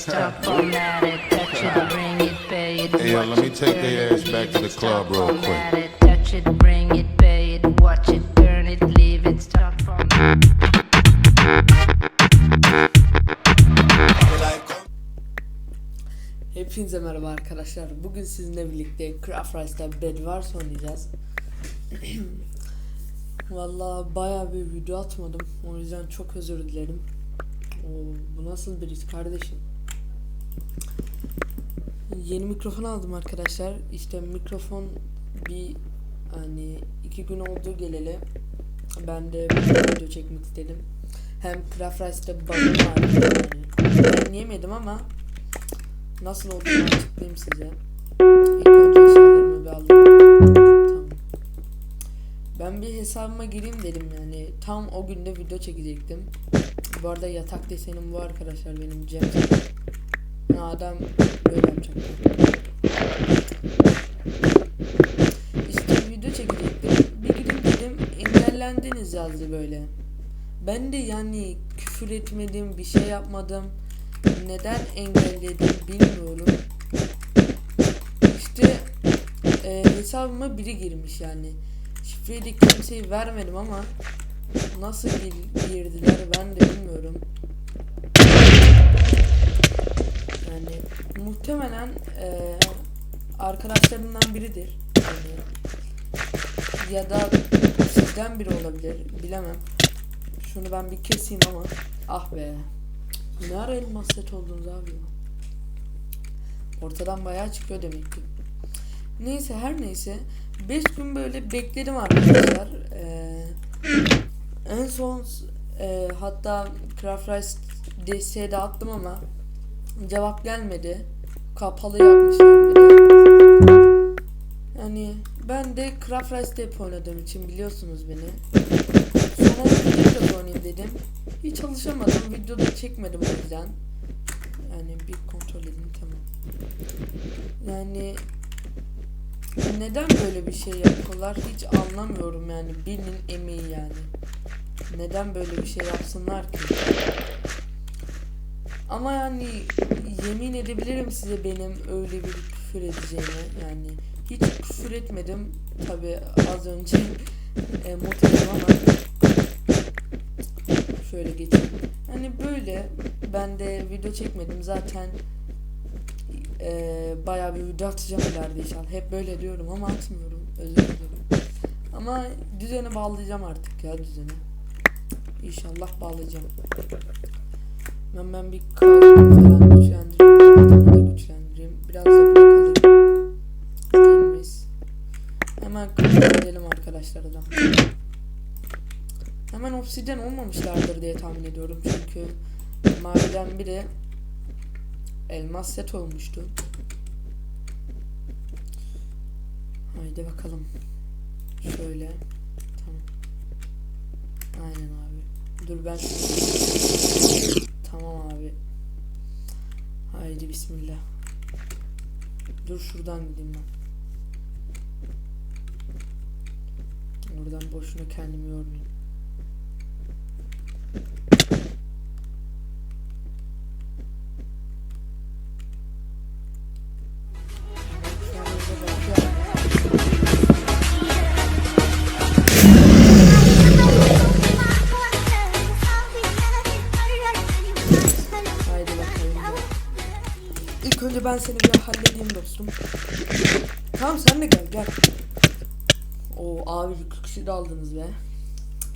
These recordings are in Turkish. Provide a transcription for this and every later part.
Hey, yo, let me take their it, ass back to the club real quick. format it, touch it, bring it, pay it, watch it, turn it, leave it, stop format Hepinize merhaba arkadaşlar. Bugün sizinle birlikte Craft Rice'da Bed Wars oynayacağız. Valla bayağı bir video atmadım. O yüzden çok özür dilerim. Oo, bu nasıl bir iş kardeşim? Yeni mikrofon aldım arkadaşlar. İşte mikrofon bir hani iki gün oldu geleli. Ben de bir video çekmek istedim. Hem Craft Rice'da bug'ım vardı yani. Yemedim ama Nasıl olduğunu açıklayayım size. İlk önce eşyalarımı bir alayım. Tamam. Ben bir hesabıma gireyim dedim yani. Tam o günde video çekecektim. Bu arada yatak desenim bu arkadaşlar benim Cem. Adam böyle yapacak. İşte video çekecektim. Bir gireyim dedim. Engellendiniz yazdı böyle. Ben de yani küfür etmedim, bir şey yapmadım neden engelledim bilmiyorum. İşte e, hesabıma biri girmiş yani. Şifreyi de kimseye vermedim ama nasıl gir- girdiler ben de bilmiyorum. Yani muhtemelen e, arkadaşlarından biridir. Yani, ya da sizden biri olabilir bilemem. Şunu ben bir keseyim ama ah be. Ne ara elmas set oldunuz abi? Ortadan bayağı çıkıyor demek ki. Neyse her neyse. 5 gün böyle bekledim arkadaşlar. Ee, en son e, hatta Craft Rice desteğe de attım ama cevap gelmedi. Kapalı yapmışlar bir. Yani ben de Craft hep oynadığım için biliyorsunuz beni. Sonra da oynayayım dedim. Hiç çalışamadım. Videoda çekmedim o yüzden. Yani bir kontrol edin tamam. Yani neden böyle bir şey yapıyorlar hiç anlamıyorum yani. Birinin emeği yani. Neden böyle bir şey yapsınlar ki? Ama yani yemin edebilirim size benim öyle bir küfür edeceğime yani hiç küfür etmedim tabi az önce e, mutluyum ama şöyle geçeyim. Hani böyle ben de video çekmedim zaten e, bayağı bir video atacağım ileride inşallah. Hep böyle diyorum ama atmıyorum. Özür dilerim. Ama düzeni bağlayacağım artık ya düzeni. İnşallah bağlayacağım. Ben ben bir kaldırım falan güçlendireyim. Da güçlendireyim. Biraz da blok alayım. Değilmez. Hemen edelim arkadaşlar adam. Hemen obsidyen olmamışlardır diye tahmin ediyorum çünkü maviden biri elmas set olmuştu. Haydi bakalım. Şöyle. Tamam. Aynen abi. Dur ben Tamam abi. Haydi bismillah. Dur şuradan gideyim ben. Oradan boşuna kendimi yormayayım. Seni bir halledeyim dostum. Tamam sen de gel gel. O abi bir 40 kişi de aldınız be.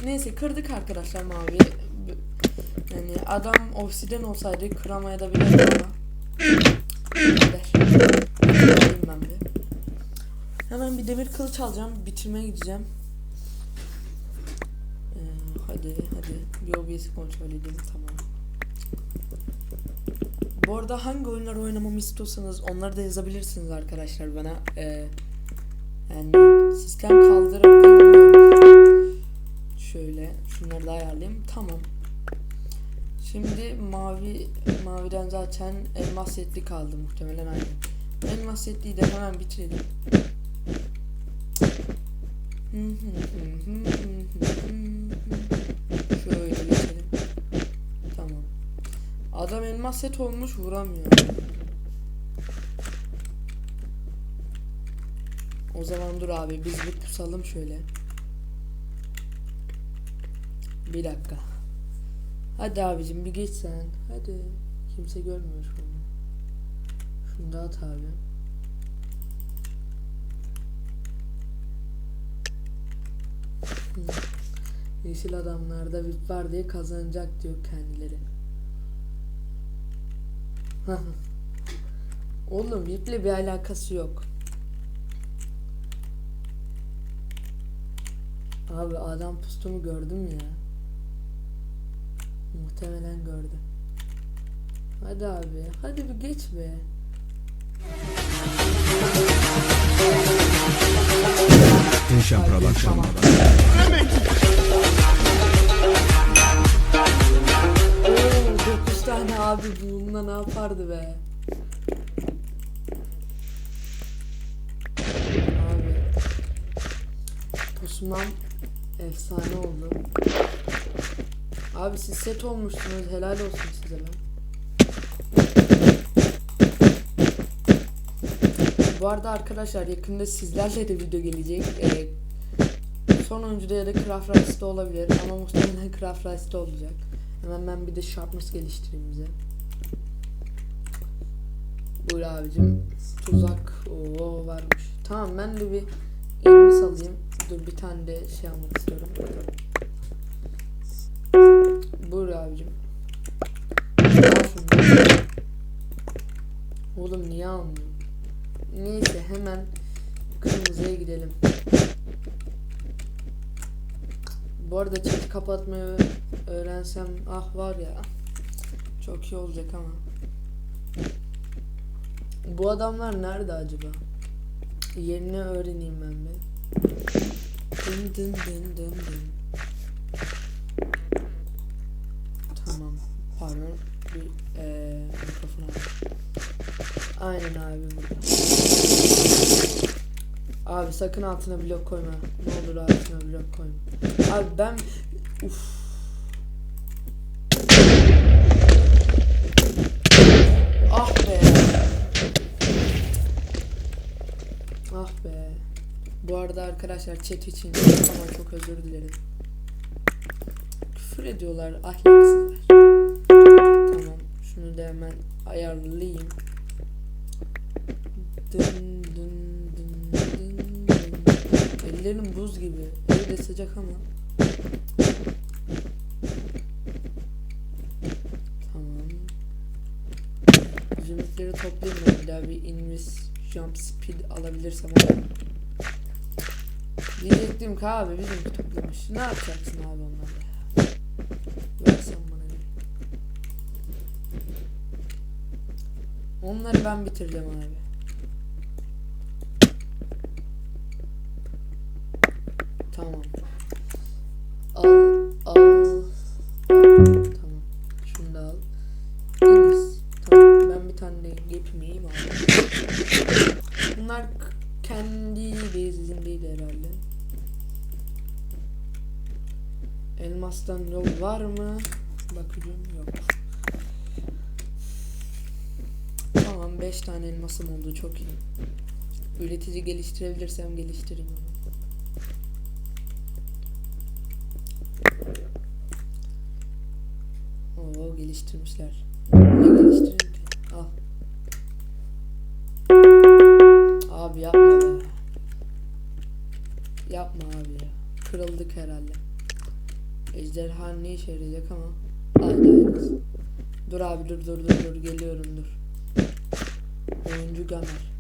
Neyse kırdık arkadaşlar mavi. Yani adam obsiden olsaydı kıramaya da bilirdi ama. Ben bir. Hemen bir demir kılıç alacağım. Bitirmeye gideceğim. Ee, hadi hadi. Bir OBS'i kontrol edeyim tamam. Bu arada hangi oyunlar oynamamı istiyorsanız onları da yazabilirsiniz arkadaşlar bana. Ee, yani sistem umuyorum. Şöyle şunları da ayarlayayım. Tamam. Şimdi mavi maviden zaten elmas setli kaldı muhtemelen aynı. Elmas setliyi de hemen bitirelim. Elmas set olmuş vuramıyor. O zaman dur abi biz bir pusalım şöyle. Bir dakika. Hadi abicim bir geç sen. Hadi. Kimse görmüyor şu. Şunu da at abi. Yeşil adamlarda VIP var diye kazanacak diyor kendileri. Oğlum VIP'le bir alakası yok. Abi adam pustumu gördüm ya. Muhtemelen gördü. Hadi abi, hadi bir geç be. Hadi, Production. Abi bununla ne yapardı be? Abi. Pusmam efsane oldu. Abi siz set olmuşsunuz. Helal olsun size lan. Bu arada arkadaşlar yakında sizlerle de video gelecek. Ee, son oyuncuda ya da Craft Rice'de olabilir ama muhtemelen Craft Rice'de olacak. Hemen ben bir de Sharpness geliştireyim bize. Buyur abicim. Tuzak. Oo varmış. Tamam ben de bir elbis alayım. Dur bir tane de şey almak istiyorum. Buyur abicim. Oğlum niye almıyorsun? Neyse hemen kırmızıya gidelim. Bu arada chat'i kapatmayı öğrensem ah var ya çok iyi olacak ama. Bu adamlar nerede acaba? Yerini öğreneyim ben bir. Dın dın dın dın dın. Tamam. Pardon. Bir eee mikrofon al. Aynen abi burada. Abi sakın altına blok koyma. Ne olur altına blok koyma. Abi ben uf. Ah be. Ah be. Bu arada arkadaşlar chat için ama çok özür dilerim. Küfür ediyorlar ahlaksızlar. Tamam. Şunu da hemen ayarlayayım. Dın dın dın dın dın. Ellerim buz gibi. De sıcak ama. Tamam. Zümrütleri toplayayım ben bir daha bir invis jump speed alabilirsem ama. Diyecektim ki abi bizimki toplamış. Ne yapacaksın abi onlarla? Versen bana bir. Onları ben bitireceğim abi. Tamam. Al, al. Tamam. Şunu da al. Deniz. Tamam. Ben bir tane yapmayayım abi. Bunlar kendi bezindeydi herhalde. Elmastan yol var mı? Bakacağım yok. Tamam 5 tane elmasım oldu çok iyi. Üretici geliştirebilirsem geliştireyim onu. Ejderha ne işe yarayacak ama. Hadi hayırlısı. Dur abi dur dur dur dur geliyorum dur. Oyuncu Gamer.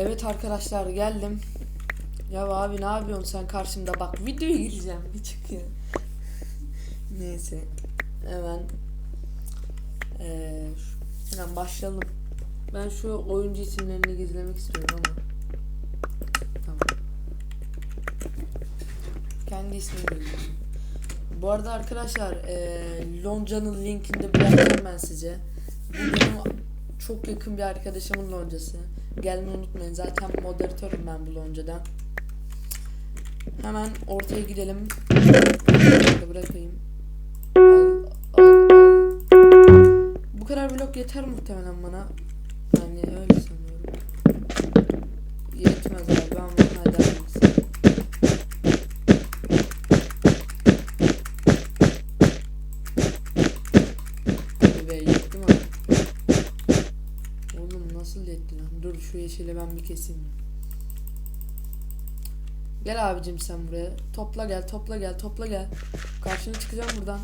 Evet arkadaşlar geldim. Ya abi ne yapıyorsun sen karşımda bak videoya gireceğim bir çık ya. Neyse hemen şu- hemen başlayalım. Ben şu oyuncu isimlerini gizlemek istiyorum ama tamam. Kendi ismini gizliyorum. Bu arada arkadaşlar eee Lonca'nın linkini de bırakacağım ben size. Bu benim çok yakın bir arkadaşımın loncası. Gelmeyi unutmayın. Zaten moderatörüm ben bu loncadan. Hemen ortaya gidelim. Bırakayım. Bu kadar blok yeter muhtemelen bana. Yani öyle sanıyorum. Yetmez abi keseyim. Gel abicim sen buraya. Topla gel, topla gel, topla gel. Karşına çıkacağım buradan.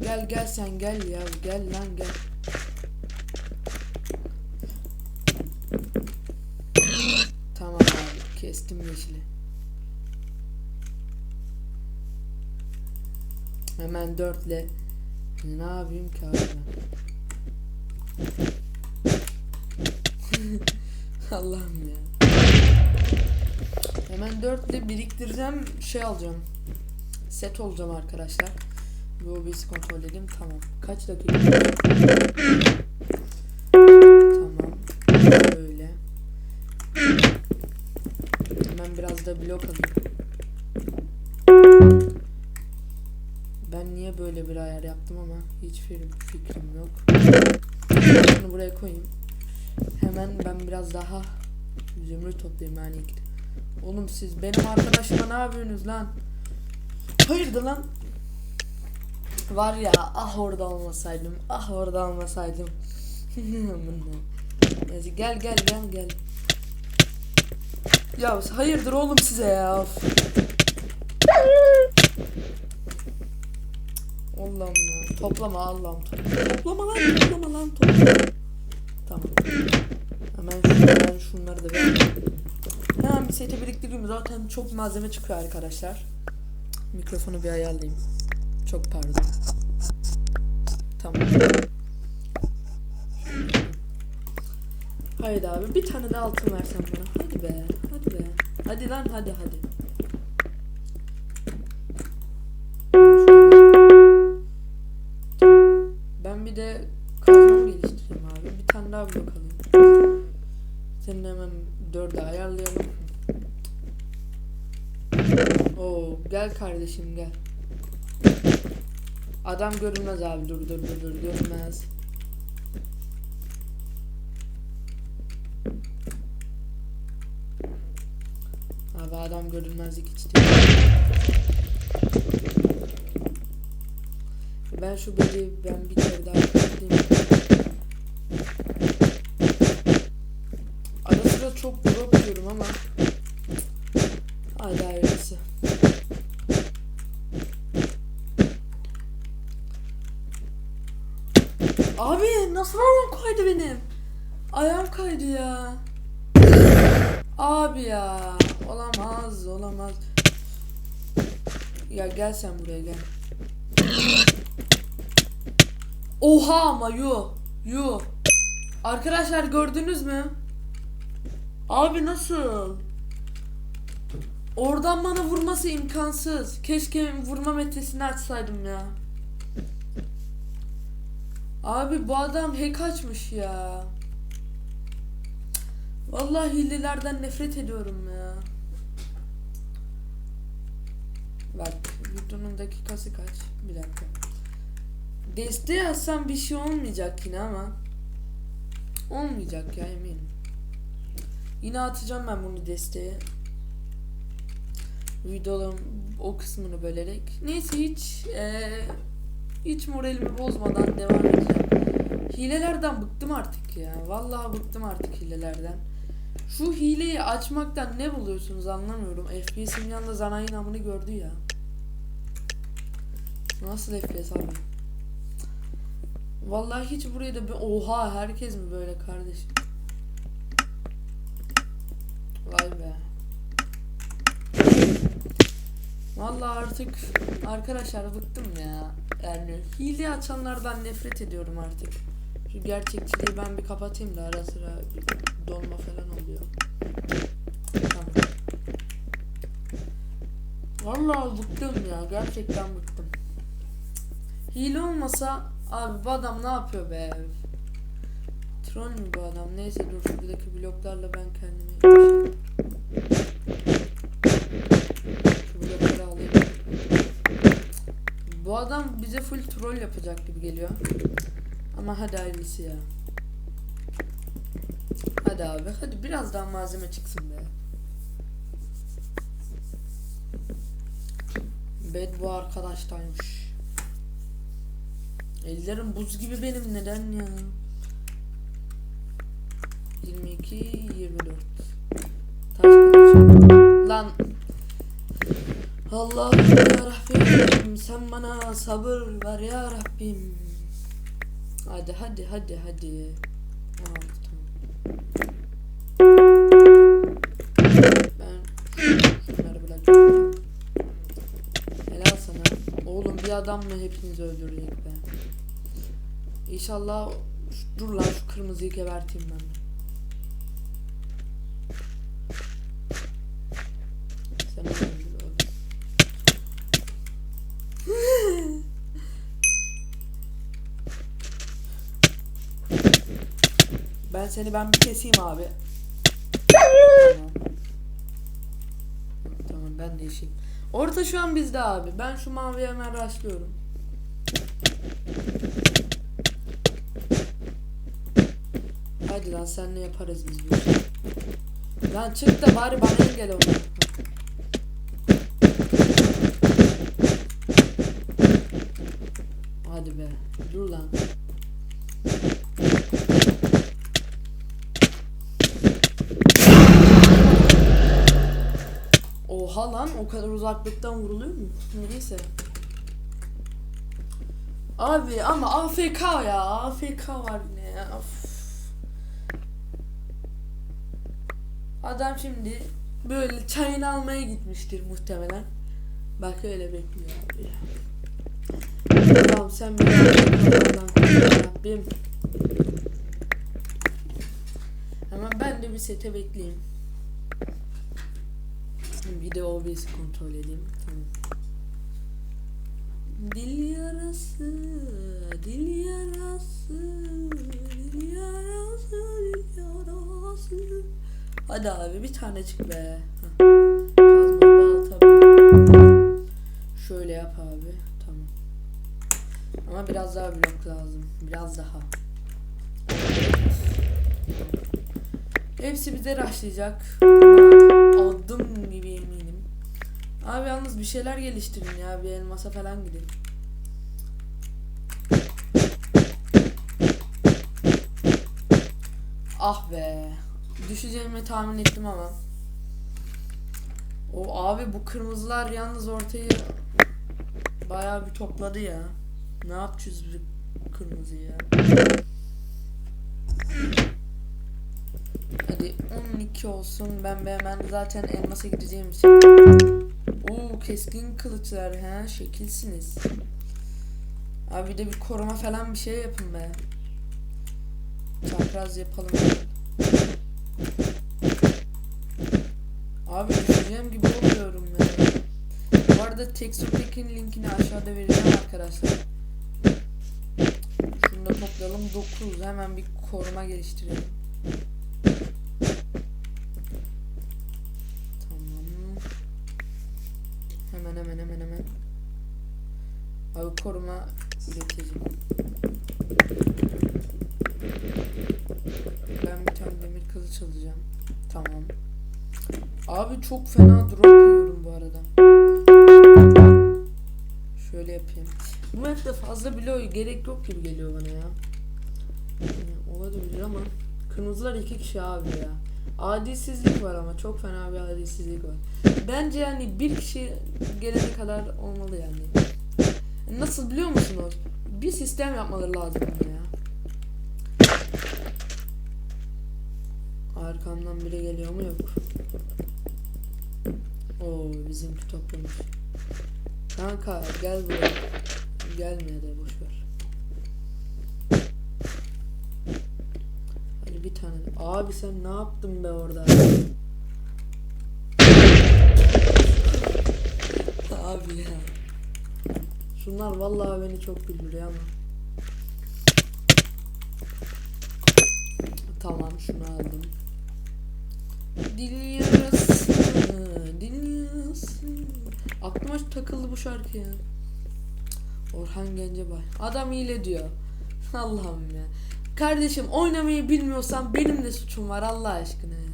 Gel gel sen gel ya. Gel lan gel. Tamam abi kestim yeşili. Hemen dörtle. Ne yapayım ki abi? Allah'ım ya. Hemen dörtle biriktireceğim şey alacağım. Set olacağım arkadaşlar. Bir OBS'i kontrol edeyim. Tamam. Kaç dakika? tamam. Böyle. Hemen biraz da blok alayım. Yaptım ama hiç fikrim, fikrim yok. Bunu buraya koyayım. Hemen ben biraz daha zümrüt toplayayım yani. Oğlum siz benim arkadaşıma ne yapıyorsunuz lan? Hayırdır lan? Var ya ah orada olmasaydım ah orada olmasaydım. Neyse gel gel gel gel. Ya hayırdır oğlum size ya. Of. Allah'ım ya. Toplama Allah'ım. Toplama, lan toplama lan toplama. Tamam. Hemen şunları, şunları da ver. Hemen bir sete biriktireyim. Zaten çok malzeme çıkıyor arkadaşlar. Mikrofonu bir ayarlayayım. Çok pardon. Tamam. Haydi abi bir tane de altın versen bana. Hadi be. Hadi be. Hadi lan hadi hadi. Abi. Alayım. Senin hemen dörde ayarlayalım. Oo gel kardeşim gel. Adam görünmez abi dur dur dur dur görünmez. Abi adam görünmezlik değil. Ben şu beli ben bir kere daha kapatayım. Kaydı ya. Abi ya. Olamaz olamaz. Ya gel sen buraya gel. Oha ama yu. Yu. Arkadaşlar gördünüz mü? Abi nasıl? Oradan bana vurması imkansız. Keşke vurma metresini açsaydım ya. Abi bu adam hack açmış ya. Vallahi hilelerden nefret ediyorum ya. Bak videonun dakikası kaç? Bir dakika. Desteği yazsam bir şey olmayacak yine ama. Olmayacak ya eminim. Yine atacağım ben bunu desteğe. Videonun o kısmını bölerek. Neyse hiç eee, hiç moralimi bozmadan devam edeceğim. Hilelerden bıktım artık ya. Vallahi bıktım artık hilelerden. Şu hileyi açmaktan ne buluyorsunuz anlamıyorum. FPS'in yanında Zanay'ın amını gördü ya. Nasıl FPS abi? Vallahi hiç buraya da bir oha herkes mi böyle kardeşim? Vay be. Vallahi artık arkadaşlar bıktım ya. Yani hile açanlardan nefret ediyorum artık. Şu gerçekçiliği ben bir kapatayım da ara sıra bir donma falan oluyor. Tamam. Vallahi bıktım ya. Gerçekten bıktım. Hile olmasa abi bu adam ne yapıyor be? Troll mü bu adam? Neyse dur şuradaki bloklarla ben kendimi şey- Şu blokları alayım. Bu adam bize full troll yapacak gibi geliyor. Ama hadi hayırlısı ya. Hadi abi hadi biraz daha malzeme çıksın be. Bed bu arkadaştaymış. Ellerim buz gibi benim neden ya? 22 24. Taş. Lan Allah'ım ya Rabbim sen bana sabır ver ya Rabbim. Hadi hadi hadi hadi. Aa, tamam. Ben şunları bırakıyorum. Helal sana. Oğlum bir adam mı hepinizi öldürecek be. İnşallah dur lan şu kırmızıyı geberteyim ben. Ben seni ben bir keseyim abi. Tamam. Tamam ben değişeyim. Orta şu an bizde abi. Ben şu maviye hemen rastlıyorum. Hadi lan senle yaparız biz bu. Lan çık da bari bana engel ol. Hadi be. Dur lan. Oha lan o kadar uzaklıktan vuruluyor mu? Neyse. Abi ama AFK ya. AFK var yine ya. Of. Adam şimdi böyle çayını almaya gitmiştir muhtemelen. Bak öyle bekliyor abi. Allah'ım sen beni Rabbim. Ama ben de bir sete bekleyeyim. Bir de OBS kontrol edeyim. Tamam. Dil yarası, dil yarası, dil yarası, dil yarası. Hadi abi bir tane çık be. Hah. Kazma balta. Şöyle yap abi. Tamam. Ama biraz daha blok lazım. Biraz daha. Hepsi bize raşlayacak. Adım gibi eminim. Abi yalnız bir şeyler geliştirin ya. Bir elmasa falan gidin. Ah be. Düşeceğimi tahmin ettim ama. O abi bu kırmızılar yalnız ortayı bayağı bir topladı ya. Ne yapacağız bir kırmızıyı ya? Hadi 12 olsun. Ben be hemen zaten elmasa gideceğim için. Oo keskin kılıçlar ha şekilsiniz. Abi bir de bir koruma falan bir şey yapın be. Çapraz yapalım. Abi düşeceğim gibi oluyorum ya. Bu arada Texture'dekinin linkini aşağıda vereceğim arkadaşlar. Şunu da toplayalım 9 hemen bir koruma geliştirelim. Fazla bloğu gerek yok gibi geliyor bana ya. Yani olabilir ama kırmızılar iki kişi abi ya. Adilsizlik var ama çok fena bir adilsizlik var. Bence yani bir kişi gelene kadar olmalı yani. Nasıl biliyor musunuz? bir sistem yapmaları lazım ya. Arkamdan biri geliyor mu yok. Oo bizimki toplamış. Kanka gel buraya. Gelmeye de boş ver. Hadi bir tane. Abi sen ne yaptın be orada? Abi ya. Şunlar vallahi beni çok güldürüyor ama. Tamam şunu aldım. Dinliyorsun, dinliyorsun. Aklıma takıldı bu şarkı ya. Orhan Gencebay. Adam hile diyor. Allah'ım ya. Kardeşim oynamayı bilmiyorsan benim de suçum var Allah aşkına ya.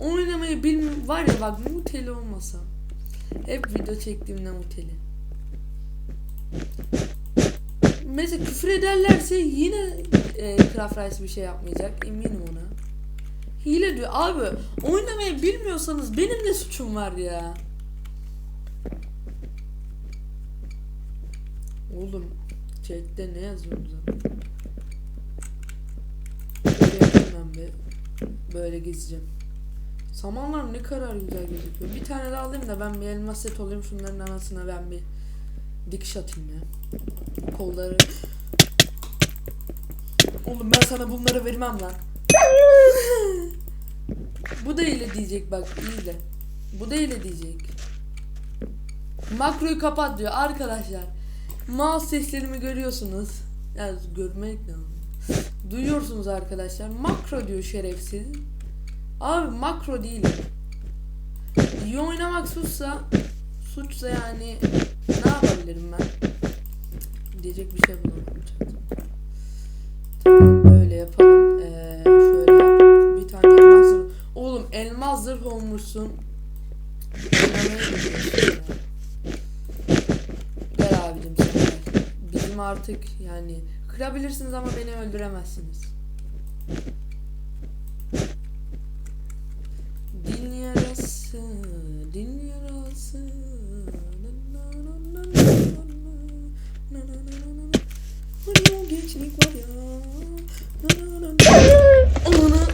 Oynamayı bilmiyorum. Var ya bak muteli olmasam. Hep video çektiğimde muteli. Mesela küfür ederlerse yine e, Craft Rice bir şey yapmayacak. Eminim ona. Hile diyor. Abi oynamayı bilmiyorsanız benim de suçum var ya. Oğlum chatte ne yazıyorsunuz yapayım ben bir. Böyle gezeceğim. Samanlar ne kadar güzel gözüküyor. Bir tane daha alayım da ben bir elmas set olayım şunların anasına ben bir dikiş atayım ya. Kolları. Oğlum ben sana bunları vermem lan. Bu da ile diyecek bak iyi de. Bu da ile diyecek. Makroyu kapat diyor arkadaşlar. Mouse seslerimi görüyorsunuz. Yani görmek anlamı? Duyuyorsunuz arkadaşlar. Makro diyor şerefsiz. Abi makro değil. İyi oynamak suçsa suçsa yani ne yapabilirim ben? Diyecek bir şey bulamadım. Tamam böyle yapalım. Ee, şöyle yap. Bir tane elmas zırh. Oğlum elmas zırh olmuşsun. öldürme artık yani. Kırabilirsiniz ama beni öldüremezsiniz. Dil yarası, dil yarası. Gençlik var ya. Ananı.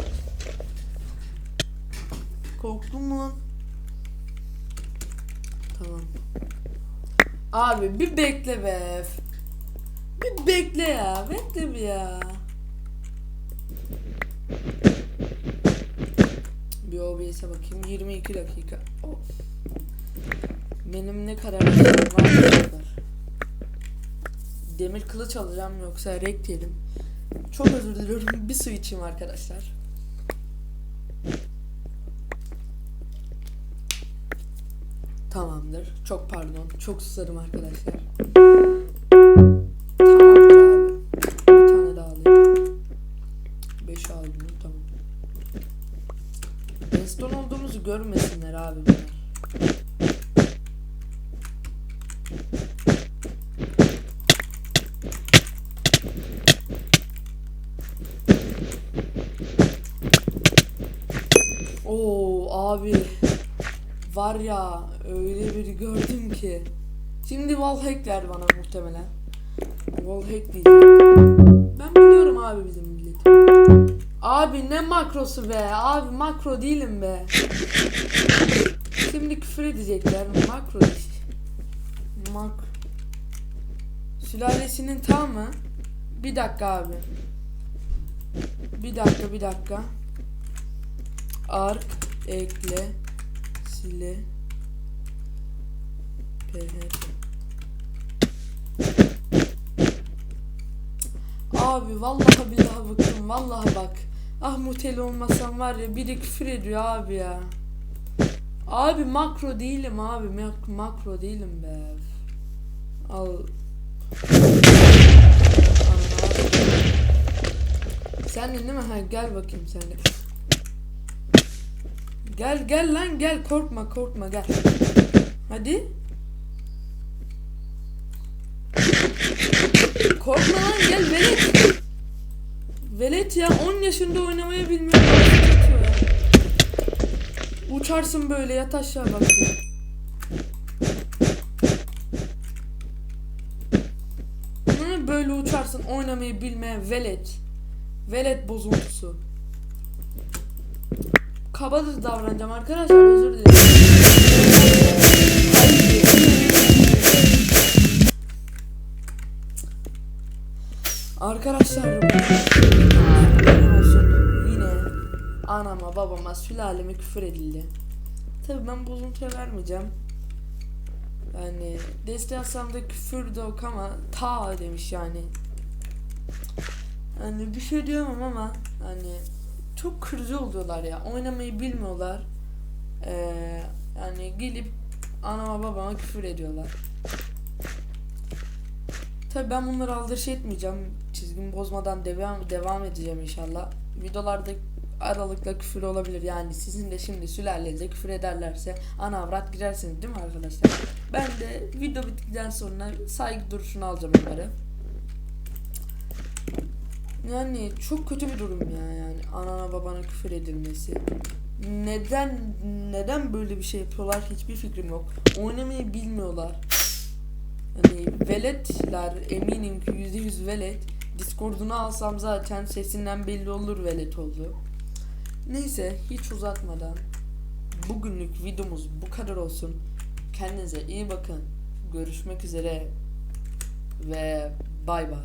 Korktun mu lan? Tamam. Abi bir bekle be. Bir bekle ya. Bekle bir ya. Bir OBS'e bakayım. 22 dakika. Of. Benim ne kadar var. Demir kılıç alacağım yoksa rek diyelim. Çok özür diliyorum. Bir su içeyim arkadaşlar. Tamamdır. Çok pardon. Çok susarım arkadaşlar. Var ya öyle bir gördüm ki. Şimdi wallhack der bana muhtemelen. Wallhack diyecek. Ben biliyorum abi bizim milleti. Abi ne makrosu be? Abi makro değilim be. Şimdi küfür edecekler. Makro. Mak. Sülalesinin tamı. Bir dakika abi. Bir dakika bir dakika. Ark ekle sile php. Abi vallahi billahi bıktım vallahi bak. Ah muteli olmasam var ya biri küfür ediyor abi ya. Abi makro değilim abi mak- makro değilim be. Al. Sen de değil mi? Ha, gel bakayım sen. Gel gel lan gel korkma korkma gel. Hadi. Korkma lan gel velet. Velet ya 10 yaşında oynamayı bilmiyor. Uçarsın böyle yat aşağı bak. ya. uçarsın oynamayı bilmeyen velet. Velet bozuntusu. Kaba da davranacağım arkadaşlar özür dilerim. Arkadaşlar olsun yine anama babama sülaleme küfür edildi. Tabi ben bozuntuya vermeyeceğim. Yani deste yazsam da küfür de ok ama ta demiş yani. Yani bir şey diyemem ama hani çok kırıcı oluyorlar ya. Oynamayı bilmiyorlar. Ee, yani gelip anama babama küfür ediyorlar. Tabi ben bunları aldırış etmeyeceğim. Çizgimi bozmadan devam devam edeceğim inşallah. Videolarda aralıkla küfür olabilir. Yani sizin de şimdi sülalenize küfür ederlerse ana avrat girersiniz değil mi arkadaşlar? Ben de video bittikten sonra saygı duruşunu alacağım onları. Yani çok kötü bir durum ya yani anana babana küfür edilmesi. Neden neden böyle bir şey yapıyorlar hiçbir fikrim yok. Oynamayı bilmiyorlar. Hani veletler eminim ki yüzde yüz velet. Discord'unu alsam zaten sesinden belli olur velet oldu. Neyse hiç uzatmadan bugünlük videomuz bu kadar olsun. Kendinize iyi bakın. Görüşmek üzere ve bay bay.